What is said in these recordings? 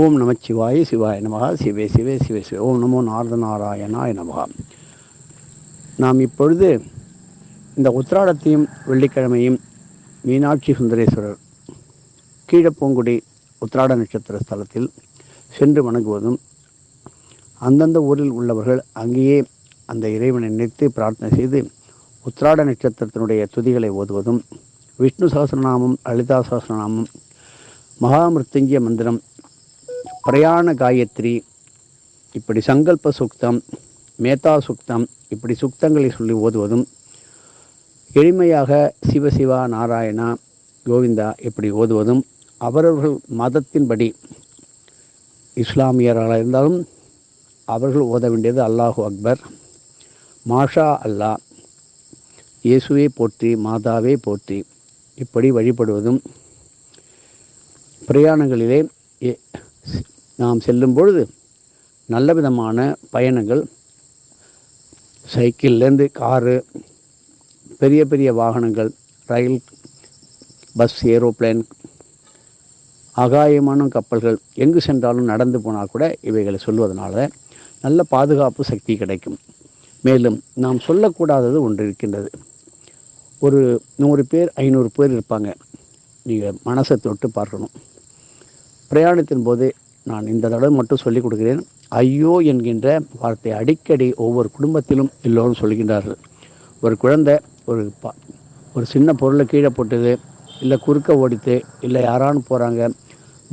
ஓம் நம சிவாய நமகா சிவே சிவே சிவே சிவே. ஓம் நமோ நாரத நாராயணாய நமகா. நாம் இப்பொழுது இந்த உத்திராடத்தையும் வெள்ளிக்கிழமையும் மீனாட்சி சுந்தரேஸ்வரர் கீழப்பூங்குடி உத்திராட நட்சத்திர ஸ்தலத்தில் சென்று வணங்குவதும் அந்தந்த ஊரில் உள்ளவர்கள் அங்கேயே அந்த இறைவனை நினைத்து பிரார்த்தனை செய்து உத்திராட நட்சத்திரத்தினுடைய துதிகளை ஓதுவதும் விஷ்ணு சகசிரநாமம் லலிதா சகசிரநாமம் மகாமிருத்யுஞ்சய மந்திரம் பிரயாண காயத்ரி இப்படி சங்கல்ப சுக்தம் மேத்தா சுக்தம் இப்படி சுக்தங்களை சொல்லி ஓதுவதும் எளிமையாக சிவசிவா நாராயணா கோவிந்தா இப்படி ஓதுவதும் அவரவர்கள் மதத்தின்படி இஸ்லாமியராக இருந்தாலும் அவர்கள் ஓத வேண்டியது அல்லாஹு அக்பர். மாஷா அல்லாஹ் இயேசுவை போற்றி மாதாவே போற்றி இப்படி வழிபடுவதும் பிரயாணங்களிலே நாம் செல்லும் பொழுது நல்ல விதமான பயணங்கள் சைக்கிள்லேருந்து காரு பெரிய பெரிய வாகனங்கள் ரயில் பஸ் ஏரோப்ளேன் அகாயமான கப்பல்கள் எங்கு சென்றாலும் நடந்து போனால் கூட இவைகளை சொல்வதனால நல்ல பாதுகாப்பு சக்தி கிடைக்கும். மேலும் நாம் சொல்லக்கூடாதது ஒன்று இருக்கின்றது. ஒரு நூறு பேர் ஐநூறு பேர் இருப்பாங்க. நீங்கள் மனசை தொட்டு பார்க்கணும். பிரயாணத்தின் போது நான் இந்த தடவை மட்டும் சொல்லிக் கொடுக்கிறேன். ஐயோ என்கின்ற வார்த்தை அடிக்கடி ஒவ்வொரு குடும்பத்திலும் எல்லோரும் சொல்கின்றார்கள். ஒரு குழந்தை ஒரு பா ஒரு சின்ன பொருளை கீழே போட்டது இல்லை குறுக்க ஓடித்து இல்லை யாரானு போகிறாங்க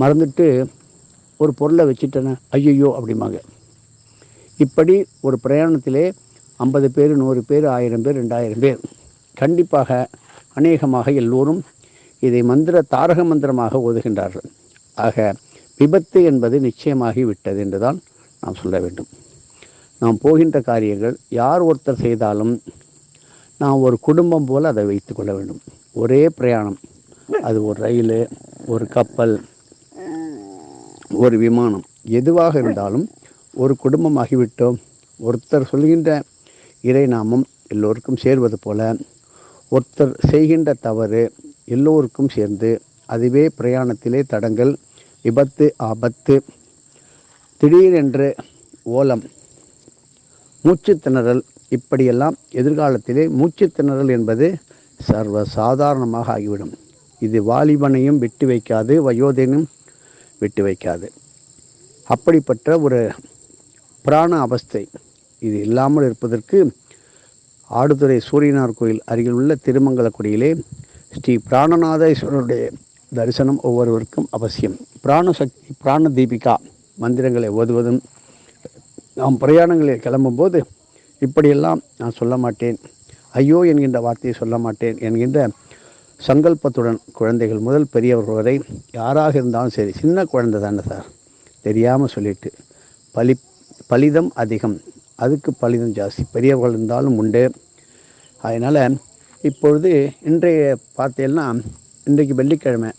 மறந்துட்டு ஒரு பொருளை வச்சுட்டேனே ஐயையோ அப்படிம்பாங்க. இப்படி ஒரு பிரயாணத்திலே ஐம்பது பேர் நூறு பேர் ஆயிரம் பேர் ரெண்டாயிரம் பேர். கண்டிப்பாக அநேகமாக எல்லோரும் இதை மந்திர தாரக மந்திரமாக ஓதுகின்றார்கள். ஆக விபத்து என்பது நிச்சயமாகி விட்டது என்றுதான் நாம் சொல்ல வேண்டும். நாம் போகின்ற காரியங்கள் யார் ஒருத்தர் செய்தாலும் நாம் ஒரு குடும்பம் போல் அதை வைத்து கொள்ள வேண்டும். ஒரே பிரயாணம். அது ஒரு ரயில் ஒரு கப்பல் ஒரு விமானம். எதுவாக இருந்தாலும் ஒரு குடும்பமாகிவிட்டோம் ஒருத்தர் சொல்கின்ற இறை நாமம் எல்லோருக்கும் சேர்வது போல ஒருத்தர் செய்கின்ற தவறு எல்லோருக்கும் சேர்ந்து அதுவே பிரயாணத்திலே தடங்கள் விபத்து ஆபத்து திடீரென்று ஓலம். மூச்சு திணறல். இப்படியெல்லாம் எதிர்காலத்திலே மூச்சு திணறல் என்பது சர்வ சாதாரணமாக ஆகிவிடும். இது வாலிபனையும் விட்டு வைக்காது வயோதினும் விட்டு வைக்காது. அப்படிப்பட்ட ஒரு புராண அவஸ்தை. இது இல்லாமல் இருப்பதற்கு ஆடுதுறை சூரியனார் கோயில் அருகில் உள்ள திருமங்கலக்குடியிலே ஸ்ரீ பிராணநாதேஸ்வரருடைய தரிசனம் ஒவ்வொருவருக்கும் அவசியம். பிராணசக்தி பிராண தீபிகா மந்திரங்களை ஓதுவதும் நாம் பிரயாணங்களில் கிளம்பும்போது இப்படியெல்லாம் நான் சொல்ல மாட்டேன். ஐயோ என்கின்ற வார்த்தையை சொல்ல மாட்டேன் என்கின்ற சங்கல்பத்துடன் குழந்தைகள் முதல் பெரியவர்கள் வரை யாராக இருந்தாலும் சரி சின்ன குழந்தை தானே சார். தெரியாமல் சொல்லிட்டு பலி பலிதம் அதிகம். அதுக்கு பலிதம் ஜாஸ்தி. பெரியவர்கள் இருந்தாலும் உண்டு. அதனால் இப்பொழுது இன்றைய பார்த்தேன்னா இன்றைக்கு வெள்ளிக்கிழமை.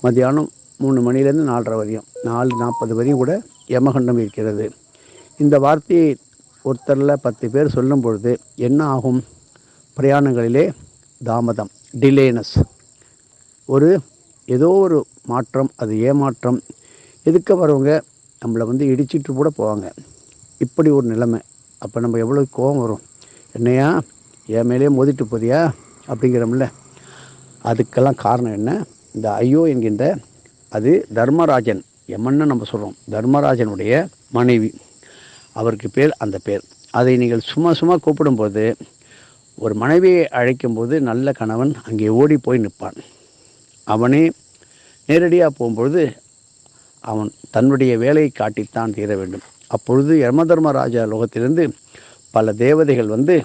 மத்தியானம் மூணு மணிலேருந்து நாலரை வரையும். நாலு நாற்பது வரையும் கூட யமகண்டம் இருக்கிறது. இந்த வார்த்தையை ஒருத்தரில் பத்து பேர் சொல்லும் பொழுது என்ன ஆகும்? பிரயாணங்களிலே தாமதம் டிலேனஸ் ஒரு ஏதோ ஒரு மாற்றம் அது ஏமாற்றம். எதுக்க வரவங்க நம்மளை வந்து இடிச்சிட்டு கூட போவாங்க. இப்படி ஒரு நிலைமை. அப்போ நம்ம எவ்வளோ கோபம் வரும்? என்னையா? என் மேலேயே மோதிட்டு போதியா அப்படிங்கிறோம்ல. அதுக்கெல்லாம் காரணம் என்ன? இந்த ஐயோ என்கின்ற அது தர்மராஜன் எம்மன்னு நம்ம சொல்கிறோம் தர்மராஜனுடைய மனைவி. அவருக்கு பேர் அந்த பேர். அதை நீங்கள் சும்மா சும்மா கூப்பிடும்போது ஒரு மனைவியை அழைக்கும்போது நல்ல கணவன் அங்கே ஓடி போய் நிற்பான். அவனே நேரடியாக போகும்பொழுது அவன் தன்னுடைய வேலையை காட்டித்தான் தீர வேண்டும். அப்பொழுது யமதர்மராஜா லோகத்திலிருந்து பல தேவதைகள் வந்து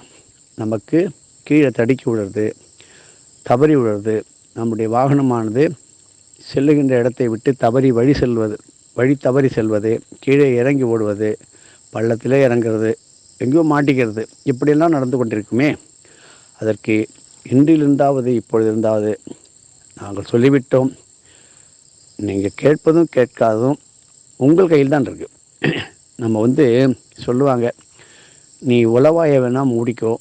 நமக்கு கீழே தடுக்கி விடுறது. தவறி விடுறது நம்முடைய வாகனமானது செல்லுகின்ற இடத்தை விட்டு தவறி வழி செல்வது வழி தவறி செல்வது கீழே இறங்கி ஓடுவது பள்ளத்திலே இறங்குறது எங்கேயோ மாட்டிக்கிறது இப்படியெல்லாம் நடந்து கொண்டிருக்குமே. அதற்கு இன்றிலிருந்தாவது இப்பொழுது இருந்தாவது நாங்கள் சொல்லிவிட்டோம். நீங்கள் கேட்பதும் கேட்காததும் உங்கள் கையில் தான் இருக்குது நம்ம வந்து சொல்லுவாங்க நீ உளவாயை வேணால் மூடிக்கோ.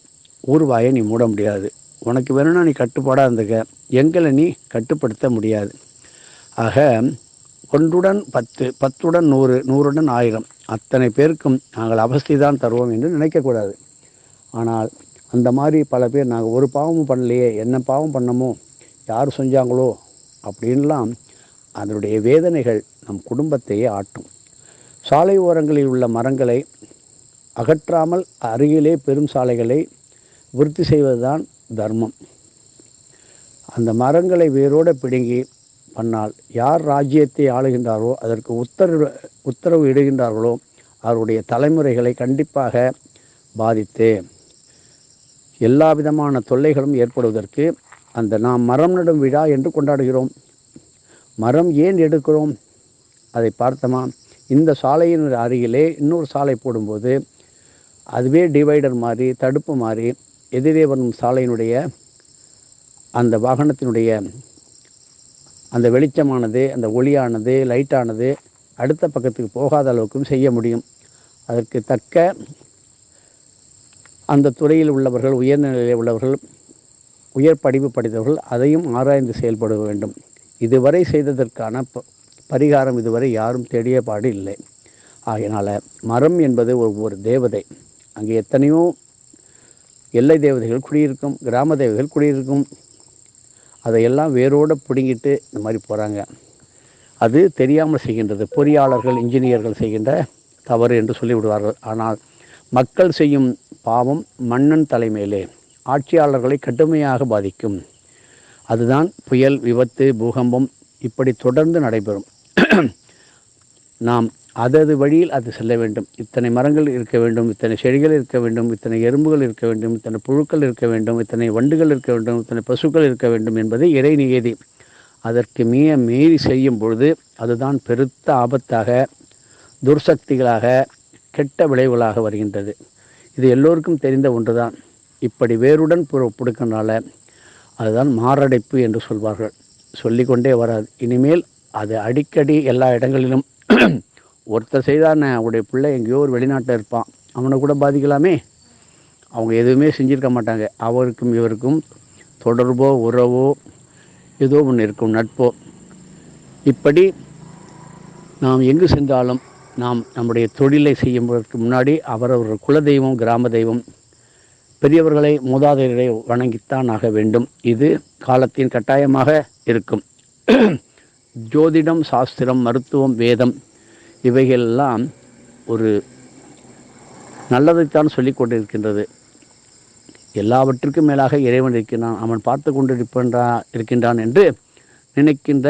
ஊர்வாயை நீ மூட முடியாது. உனக்கு வேணும்னா நீ கட்டுப்பாடாக இருந்துக்க. எங்களை நீ கட்டுப்படுத்த முடியாது. ஆக ஒன்றுடன் பத்து பத்துடன் நூறு நூறுடன் ஆயிரம். அத்தனை பேருக்கும் நாங்கள் அவஸ்தை தான் தருவோம் என்று நினைக்கக்கூடாது. ஆனால் அந்த மாதிரி பல பேர் நாங்கள் ஒரு பாவமும் பண்ணலையே என்ன பாவம் பண்ணமோ யார் செஞ்சாங்களோ அப்படின்லாம் அதனுடைய வேதனைகள் நம் குடும்பத்தையே ஆட்டும். சாலை ஓரங்களில் உள்ள மரங்களை அகற்றாமல் அருகிலே பெரும் சாலைகளை விருத்தி செய்வதுதான் தர்மம். அந்த மரங்களை வேரோடு பிடுங்கி பண்ணால் யார் ராஜ்யத்தை ஆளுகின்றாரோ அதற்கு உத்தரவு உத்தரவு இடுகின்றார்களோ அவருடைய தலைமுறைகளை கண்டிப்பாக பாதித்து எல்லா விதமான தொல்லைகளும் ஏற்படுவதற்கு அந்த நாம் மரம் நடும் விழா என்று கொண்டாடுகிறோம். மரம் ஏன் எடுக்கிறோம்? அதை பார்த்தோமா? இந்த சாலையின் அருகிலே இன்னொரு சாலை போடும்போது அதுவே டிவைடர் மாதிரி தடுப்பு மாதிரி எதிரே வரும் சாலையினுடைய அந்த வாகனத்தினுடைய அந்த வெளிச்சமானது அந்த ஒளியானது லைட்டானது அடுத்த பக்கத்துக்கு போகாத அளவுக்கும் செய்ய முடியும். அதற்கு தக்க அந்த துறையில் உள்ளவர்கள் உயர்ந்த நிலையில் உள்ளவர்கள் உயர் படிப்பு படித்தவர்கள் அதையும் ஆராய்ந்து செயல்பட வேண்டும். இதுவரை செய்ததற்கான ப- பரிகாரம் இதுவரை யாரும் தேடிய பாடு இல்லை. ஆகையினால் மரம் என்பது ஒரு ஒரு தேவதை. அங்கே எத்தனையோ எல்லை தேவதைகள் குடியிருக்கும் கிராம தேவதைகள் குடியிருக்கும். அதையெல்லாம் வேரோடு பிடுங்கிட்டு இந்த மாதிரி போகிறாங்க அது தெரியாமல் செய்கின்றது பொறியாளர்கள் இன்ஜினியர்கள் செய்கின்ற தவறு என்று சொல்லிவிடுவார்கள். ஆனால் மக்கள் செய்யும் பாவம் மன்னன் தலைமையிலே ஆட்சியாளர்களை கடுமையாக பாதிக்கும். அதுதான் புயல் விபத்து பூகம்பம் இப்படி தொடர்ந்து நடைபெறும். நாம் அதது வழியில் அது செல்ல வேண்டும். இத்தனை மரங்கள் இருக்க வேண்டும் இத்தனை செடிகள் இருக்க வேண்டும் இத்தனை எறும்புகள் இருக்க வேண்டும் இத்தனை புழுக்கள் இருக்க வேண்டும் இத்தனை வண்டுகள் இருக்க வேண்டும் இத்தனை பசுக்கள் இருக்க வேண்டும் என்பது இறை நியதி. அதற்கு மீய மீறி செய்யும் பொழுது அதுதான் பெருத்த ஆபத்தாக துர்சக்திகளாக கெட்ட விளைவுகளாக வருகின்றது. இது எல்லோருக்கும் தெரிந்த ஒன்றுதான். இப்படி வேருடன் புற புடுக்கனால அதுதான் மாரடைப்பு என்று சொல்வார்கள். சொல்லிக்கொண்டே வராது. இனிமேல் அது அடிக்கடி எல்லா இடங்களிலும் ஒருத்தர் செய்தான அவருடைய பிள்ளை எங்கேயோ ஒரு வெளிநாட்டில் இருப்பான். அவனை கூட பாதிக்கலாமே? அவங்க எதுவுமே செஞ்சுருக்க மாட்டாங்க. அவருக்கும் இவருக்கும் தொடர்போ உறவோ ஏதோ ஒன்று இருக்கும் நட்போ. இப்படி நாம் எங்கு சென்றாலும் நாம் நம்முடைய தொழிலை செய்யும்பதற்கு முன்னாடி அவரவர் குலதெய்வம் கிராம தெய்வம் பெரியவர்களை மூதாதையரை வணங்கித்தான் ஆக வேண்டும். இது காலத்தின் கட்டாயமாக இருக்கும். ஜோதிடம் சாஸ்திரம் மருத்துவம் வேதம் இவைகளெல்லாம் ஒரு நல்லதைத்தான் சொல்லிக் கொண்டிருக்கின்றது. எல்லாவற்றிற்கும் மேலாக இறைவன் இருக்கின்றான் அவன் பார்த்து கொண்டிருப்பா இருக்கின்றான் என்று நினைக்கின்ற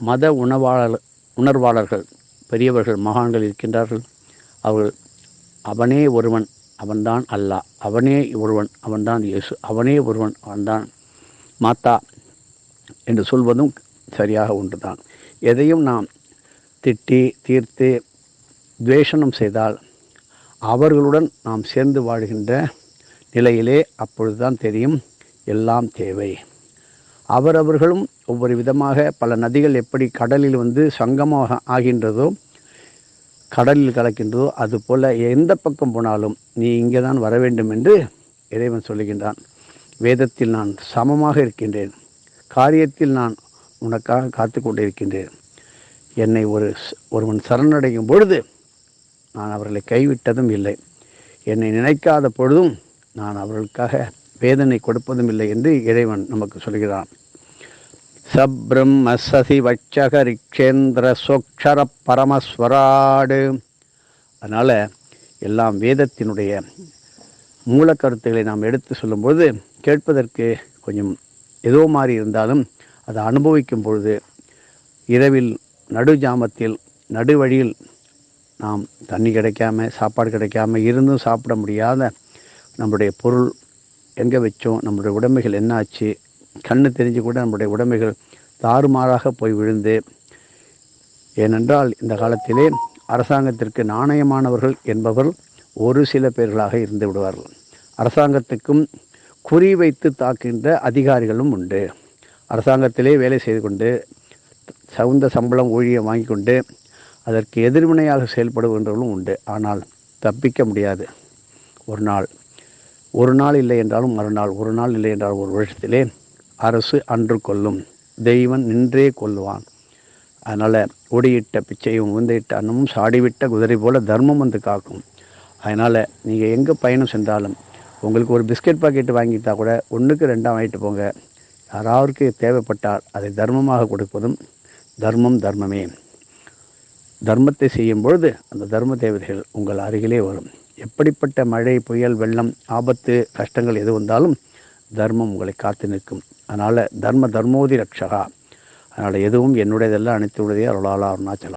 மத உணவாளர் உணர்வாளர்கள் பெரியவர்கள் மகான்கள் இருக்கின்றார்கள். அவர்கள் அவனே ஒருவன் அவன்தான் அல்லா. அவனே ஒருவன் அவன்தான் இயேசு. அவனே ஒருவன் அவன்தான் மாத்தா என்று சொல்வதும் சரியாக ஒன்றுதான். எதையும் நாம் திட்டி தீர்த்து துவேஷனம் செய்தால் அவர்களுடன் நாம் சேர்ந்து வாழ்கின்ற நிலையிலே அப்பொழுதுதான் தெரியும் எல்லாம் தேவை. அவரவர்களும் ஒவ்வொரு விதமாக பல நதிகள் எப்படி கடலில் வந்து சங்கமாக ஆகின்றதோ கடலில் கலக்கின்றதோ அதுபோல் எந்த பக்கம் போனாலும் நீ இங்கே தான் வர வேண்டும் என்று இறைவன் சொல்லுகின்றான். வேதத்தில் நான் சமமாக இருக்கின்றேன். காரியத்தில் நான் உனக்காக காத்து கொண்டிருக்கின்றேன் என்னை ஒரு ஒருவன் சரணடையும் பொழுது நான் அவர்களை கைவிட்டதும் இல்லை. என்னை நினைக்காத பொழுதும் நான் அவர்களுக்காக வேதனை கொடுப்பதும் இல்லை என்று இறைவன் நமக்கு சொல்கிறான். சப்ரம்ம சசி வச்சக ரிக்ஷேந்திர சோக்ஷர பரமஸ்வராடு. அதனால் எல்லாம் வேதத்தினுடைய மூல கருத்துக்களை நாம் எடுத்து சொல்லும்பொழுது கேட்பதற்கு கொஞ்சம் ஏதோ மாதிரி இருந்தாலும் அதை அனுபவிக்கும் பொழுது இரவில் நடு ஜாமத்தில் நடுவழியில் நாம் தண்ணி கிடைக்காம சாப்பாடு கிடைக்காம இருந்தும் சாப்பிட முடியாத நம்முடைய பொருள் எங்கே வச்சோம் நம்முடைய உடைமைகள் என்னாச்சு? கண்ணு தெரிஞ்சு கூட நம்முடைய உடைமைகள் தாறுமாறாக போய் விழுந்து ஏனென்றால் இந்த காலத்திலே அரசாங்கத்திற்கு நாணயமானவர்கள் என்பவர் ஒரு சில பேர்களாக இருந்து விடுவார்கள். அரசாங்கத்துக்கும் குறி வைத்து தாக்குகின்ற அதிகாரிகளும் உண்டு. அரசாங்கத்திலே வேலை செய்து கொண்டு சவுந்த சம்பளம் ஊழியம் வாங்கி கொண்டு அதற்கு எதிர்வினையாக செயல்படுகின்றவர்களும் உண்டு. ஆனால் தப்பிக்க முடியாது. ஒரு நாள் ஒரு நாள் இல்லை என்றாலும் மறுநாள் ஒரு நாள் இல்லை என்றால் ஒரு வருஷத்திலே அரசு அன்று கொல்லும். தெய்வன் நின்றே கொல்லுவான். அதனால் ஒடியிட்ட பிச்சையும் உந்தையிட்ட அன்னமும் சாடிவிட்ட குதிரை போல தர்மம் வந்து காக்கும். அதனால் நீங்கள் எங்கே பயணம் சென்றாலும் உங்களுக்கு ஒரு பிஸ்கட் பாக்கெட் வாங்கிட்டா கூட ஒன்றுக்கு ரெண்டாக வாங்கிட்டு போங்க. யாராருக்கு தேவைப்பட்டால் அதை தர்மமாக கொடுப்பதும் தர்மம் தர்மமே. தர்மத்தை செய்யும் பொழுது அந்த தர்ம தேவதைகள் உங்கள் அருகிலே வரும். எப்படிப்பட்ட மழை புயல் வெள்ளம் ஆபத்து கஷ்டங்கள் எது வந்தாலும் தர்மம் உங்களை காத்து நிற்கும். அதனால் தர்ம தர்மோதி ரக்ஷகா. அதனால் எதுவும் என்னுடையதெல்லாம் அனைத்து உடையதே அருளாளா அருணாச்சலம்